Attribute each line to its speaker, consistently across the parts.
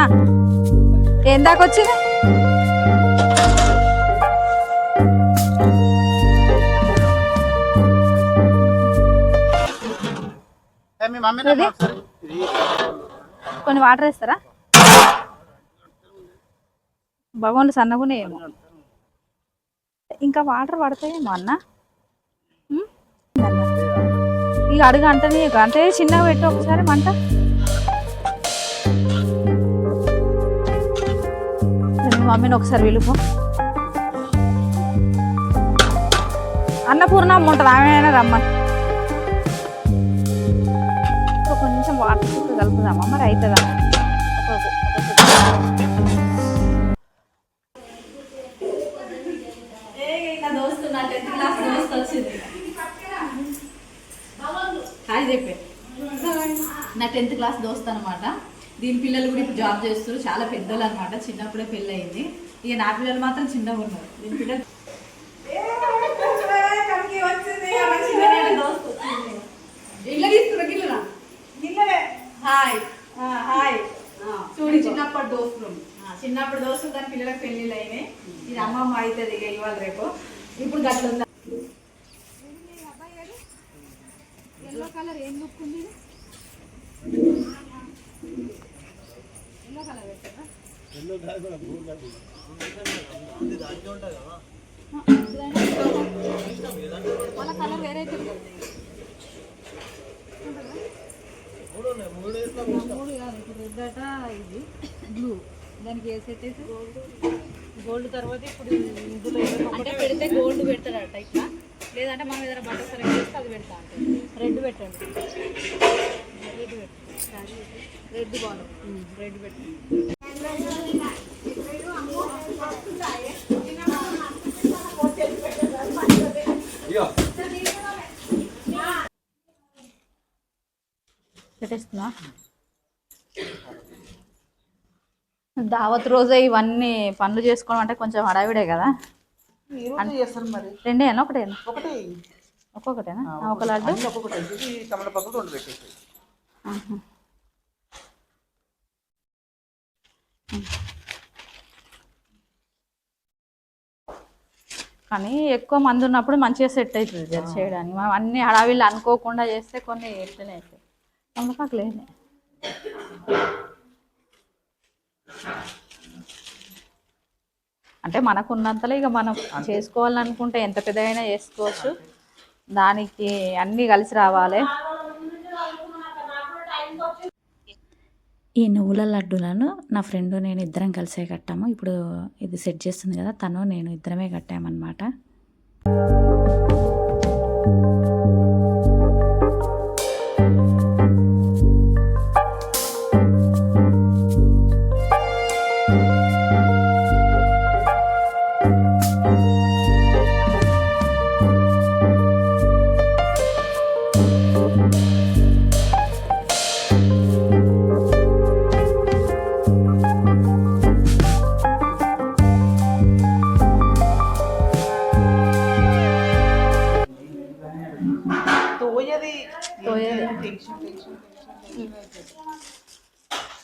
Speaker 1: అన్న? ఏం కొన్ని వాటర్ వేస్తారా? భగవాన్లు సన్నగునేమో ఇంకా వాటర్ పడతాయేమో అన్న? ఇక అడుగు అంటనే అంటే చిన్నగా పెట్టు ఒకసారి మంట. మమ్మీని ఒకసారి పిలుపు. అన్నపూర్ణ అమ్మ ఉంటుంది ఆమె రమ్మని. కొంచెం వాటర్ చుట్టూ కలుపుదామా? మరి అవుతుందా హాయ్ చెప్పే. నా టెన్త్ క్లాస్ దోస్త్ అనమాట దీని పిల్లలు కూడా ఇప్పుడు జాబ్ చేస్తారు చాలా పెద్దలు అనమాట చిన్నప్పుడే పెళ్ళి అయింది ఇక నా పిల్లలు మాత్రం చిన్నగా ఉన్నారు. దీని పిల్లలు హాయ్. హాయ్. చూడు చిన్నప్పటి దోస్తులు. ఆ, చిన్నప్పటి దోస్తులు దాని పిల్లలకు పెళ్ళిళ్ళు అయినాయి. ఇది అమ్మమ్మ అవుతుంది ఇక ఇవాళ రేపు. ఇప్పుడు గట్ల ఎల్లో కలర్ ఏం లుక్ ఉంది ఎల్లో కలర్ పెట్టరా వాళ్ళ కలర్ వేరే అవుతుంది మూడు కాదు ఇప్పుడు రెడ్ ఇది బ్లూ దానికి ఏ సెట్ అయితే గోల్డ్ తర్వాత ఇప్పుడు ఇందులో అంటే పెడితే గోల్డ్ పెడతాడట ఇట్లా. లేదంటే మనం ఏదైనా బట్ట సెలెక్ట్ చేస్తే అది పెడతా అంటే రెడ్ పెట్టండి. రెడ్ పెట్టండి రెడ్ బాగుంది. రెడ్ పెట్టండి పెట్టేస్తున్నా దావత్ రోజే ఇవన్నీ పనులు చేసుకోవడం అంటే కొంచెం హడావిడే కదా. రెండేనా ఒకటేనా
Speaker 2: ఒకటి
Speaker 1: ఒక్కొక్కటేనా? ఒక లడ్డు. కానీ ఎక్కువ మంది ఉన్నప్పుడు మంచిగా సెట్ అవుతుంది జర చేయడానికి. మనం అన్ని హడావిళ్ళు అనుకోకుండా చేస్తే కొన్ని ఎట్లనే అవుతాయి లేదు అంటే మనకు ఉన్నంతలో ఇక మనం చేసుకోవాలనుకుంటే ఎంత పెద్దగైనా చేసుకోవచ్చు. దానికి అన్నీ కలిసి రావాలి.
Speaker 3: ఈ నువ్వుల లడ్డూలను నా ఫ్రెండ్ నేను ఇద్దరం కలిసే కట్టాము. ఇప్పుడు ఇది సెట్ చేస్తుంది కదా తను నేను ఇద్దరమే కట్టామన్నమాట.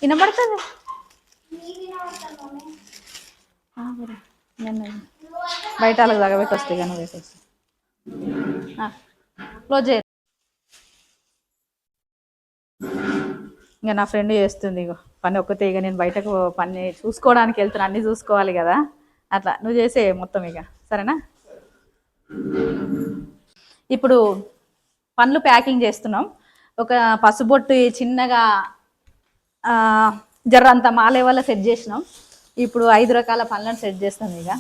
Speaker 1: వినబడుతుంది? బయట వాళ్ళకి తగబెట్టి వస్తాయి కానీ పెట్టేసి క్లోజ్ చేయ. ఇంకా నా ఫ్రెండ్ చేస్తుంది ఇగో. పని ఒక్కతే ఇక నేను బయటకు పని చూసుకోవడానికి వెళ్తున్నా అన్నీ చూసుకోవాలి కదా. అట్లా నువ్వు చేసే మొత్తం ఇక. సరేనా? ఇప్పుడు పండ్లు ప్యాకింగ్ చేస్తున్నాం. ఒక పసుబొట్టు చిన్నగా ఆ, జర్రంత మా లెవెల్లో సెట్ చేసినాం. ఇప్పుడు ఐదు రకాల పనులను సెట్ చేస్తాం ఇక.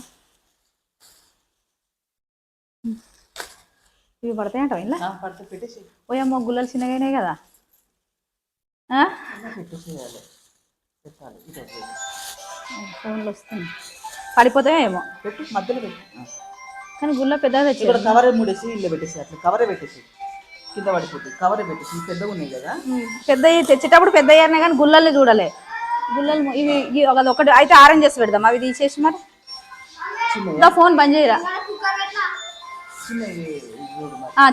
Speaker 1: ఇవి పడతాయంట ఇలా ఓయమ్మో గుల్లలు చిన్నగానే కదా. ఫోన్లు వస్తుంది పడిపోతాయేమో
Speaker 2: మధ్యలో
Speaker 1: కానీ
Speaker 2: ఇక్కడ
Speaker 1: తెచ్చారు.
Speaker 2: కవరే మూడేసి ఇల్లు పెట్టేసి అట్లా కవరే పెట్టేసి కింద పడిపోతుంది. కవరే పెట్టేసి ఇవి పెద్దగా ఉన్నాయి కదా?
Speaker 1: పెద్ద తెచ్చేటప్పుడు పెద్ద అయ్యారనే కానీ గుల్లల్ని చూడలే. గుల్లలు ఇవి ఒకటి అయితే ఆరెంజెస్ పెడదాం. అవి తీసేసి మరి. ఇంకా ఫోన్ బంద్ చేయరా?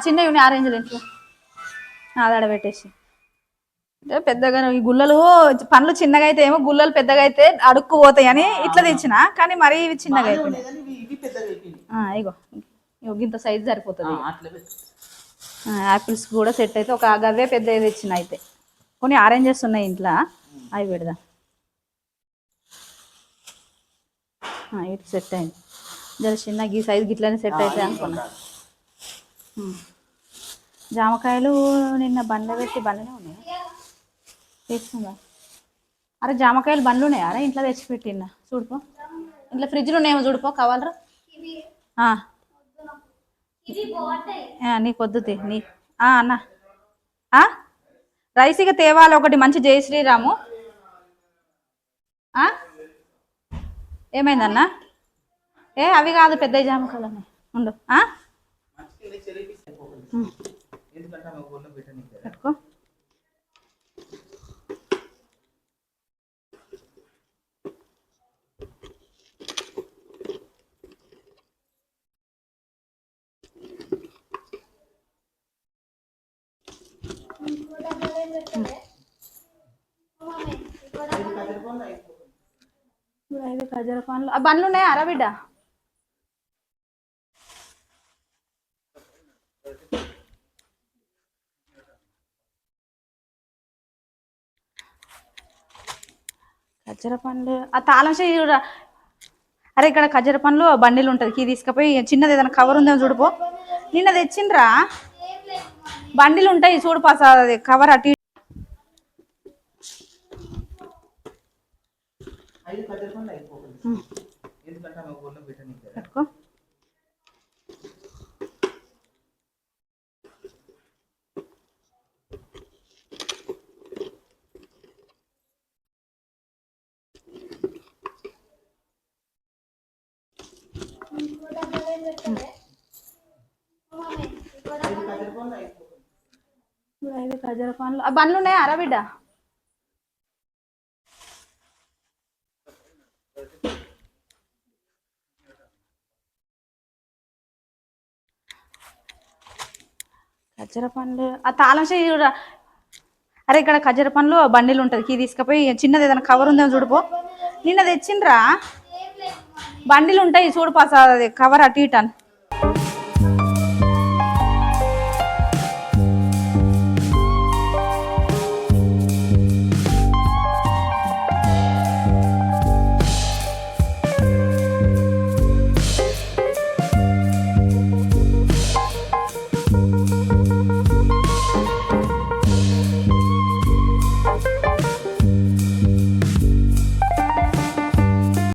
Speaker 2: చిన్నవి
Speaker 1: ఉన్నాయి ఆరెంజ్లు ఇంట్లో. ఆ, అది ఆడ పెట్టేసి. అంటే పెద్దగా ఈ గుల్లలు పండ్లు చిన్నగా అయితే ఏమో గుల్లలు పెద్దగా అయితే అడుక్కు పోతాయి అని ఇట్లా తెచ్చిన కానీ మరీ ఇవి చిన్నగా అయిపోయినాయి. ఇగో ఇగో ఇంత సైజ్ సరిపోతుంది.
Speaker 2: పెట్టు.
Speaker 1: యాపిల్స్ కూడా సెట్ అయితే ఒక గవ్వే పెద్ద తెచ్చిన అయితే. కొన్ని ఆరెంజెస్ ఉన్నాయి ఇంట్లో. అవి పెడదాం. ఇటు సెట్ అయింది. జర చిన్న గీ సైజ్ గిట్లనే సెట్ అయితే అనుకున్నా. జామకాయలు నిన్న బండ్ల పెట్టి బండ్లనే ఉన్నాయి. తీసుకుందా అరే జామకాయలు బండ్లు ఉన్నాయా? అరే ఇంట్లో తెచ్చి పెట్టిన చూడుపో. ఇంట్లో ఫ్రిడ్జ్లో ఉన్నాయేమో చూడుపో. కావాలరా? ఆ. ఆ, నీకు వద్దు తే, నీ. ఆ, అన్న. ఆ? రైస్ ఇక తేవాలి ఒకటి మంచి జై శ్రీరాము. ఆ? ఏమైందన్నా? ఏ అవి కాదు పెద్ద జామకాయలు ఉండు ఆ?
Speaker 2: మంచిగా చెరిపి అయిపోతుంది ఎందుకంటే ఆమె ఊళ్ళో పెట్టనీకి కదా.
Speaker 1: పెట్టుకో ఇప్పుడు ఐదు ఖజర పండ్లు ఆ బండ్లు ఉన్నాయా అరా బిడ్డ? ఖజ్జర పండ్లు. ఆ తాళం చెయ్యి చూడరా అరే ఇక్కడ ఖజ్జర పండ్లు బండిలు ఉంటుంది. కీ తీసుకుపోయి చిన్నది ఏదైనా కవర్ ఉందేమో చూడుపో నిన్న తెచ్చిండ్రా? బండిలు ఉంటాయి చూడు పాస్ అది కవర్ అటు
Speaker 2: ఐదు రూపాయలు అయిపోతుంది. ఎందుకంటే ఆమె ఊళ్ళో కదా.
Speaker 1: ఐదు ఖజర పండ్లు బండ్లు ఉన్నాయా అరా బిడ్డ? ఖజ్జర పండ్లు ఆ తాళం చెయ్యి చూడరా అరే ఇక్కడ ఖజ్జర పండ్లు బండిలు ఉంటుంది. కీ తీసుకుపోయి చిన్నది ఏదైనా కవర్ ఉందేమో చూడుపో నిన్న తెచ్చిండ్రా? బండిలు ఉంటాయి చూడు పాస అది కవర్ అటు ఇటు అని.